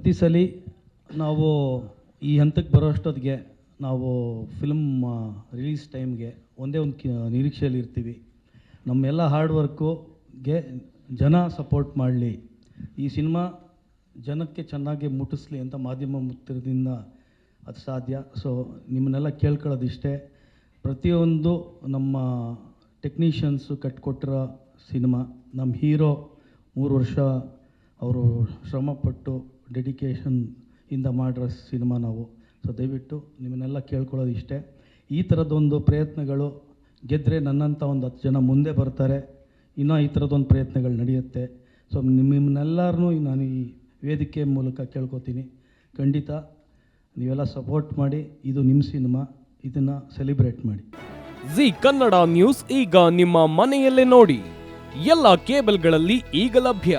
ಪ್ರತಿ ಸಲ ನಾವು ಈ ಹಂತಕ್ಕೆ ಬರೋ ಅಷ್ಟೊತ್ತಿಗೆ ನಾವು ಫಿಲ್ಮ್ ರಿಲೀಸ್ ಟೈಮ್ಗೆ ಒಂದೇ ಒಂದು ನಿರೀಕ್ಷೆಯಲ್ಲಿ ಇರ್ತೀವಿ. ನಮ್ಮೆಲ್ಲ ಹಾರ್ಡ್ ವರ್ಕುಗೆ ಜನ ಸಪೋರ್ಟ್ ಮಾಡಲಿ. ಈ ಸಿನಿಮಾ ಜನಕ್ಕೆ ಚೆನ್ನಾಗಿ ಮುಟ್ಟಿಸ್ಲಿ ಅಂತ ಮಾಧ್ಯಮ ಮುತ್ತಿರದಿಂದ ಅದು ಸಾಧ್ಯ. ಸೊ ನಿಮ್ಮನ್ನೆಲ್ಲ ಕೇಳ್ಕೊಳ್ಳೋದಿಷ್ಟೇ. ಪ್ರತಿಯೊಂದು ನಮ್ಮ ಟೆಕ್ನಿಷಿಯನ್ಸು ಕಟ್ಕೊಟ್ಟಿರೋ ಸಿನಿಮಾ ನಮ್ಮ ಹೀರೋ ಮೂರು ವರ್ಷ ಅವರು ಶ್ರಮಪಟ್ಟು ಡೆಡಿಕೇಶನ್ ಇಂದ ಮಾಡಿರೋ ಸಿನಿಮಾ ನಾವು. ಸೊ ದಯವಿಟ್ಟು ನಿಮ್ಮನ್ನೆಲ್ಲ ಕೇಳ್ಕೊಳ್ಳೋದು ಇಷ್ಟೇ. ಈ ಥರದ್ದೊಂದು ಪ್ರಯತ್ನಗಳು ಗೆದ್ದರೆ ನನ್ನಂಥ ಒಂದು ಹತ್ತು ಜನ ಮುಂದೆ ಬರ್ತಾರೆ. ಇನ್ನೂ ಈ ಥರದ್ದೊಂದು ಪ್ರಯತ್ನಗಳು ನಡೆಯುತ್ತೆ. ಸೊ ನಿಮ್ಮನ್ನೆಲ್ಲರನ್ನೂ ನಾನು ಈ ವೇದಿಕೆ ಮೂಲಕ ಕೇಳ್ಕೊತೀನಿ. ಖಂಡಿತ ನೀವೆಲ್ಲ ಸಪೋರ್ಟ್ ಮಾಡಿ, ಇದು ನಿಮ್ಮ ಸಿನಿಮಾ, ಇದನ್ನು ಸೆಲೆಬ್ರೇಟ್ ಮಾಡಿ. ಜಿ ಕನ್ನಡ ನ್ಯೂಸ್ ಈಗ ನಿಮ್ಮ ಮನೆಯಲ್ಲೇ ನೋಡಿ. ಎಲ್ಲ ಕೇಬಲ್ಗಳಲ್ಲಿ ಈಗ ಲಭ್ಯ.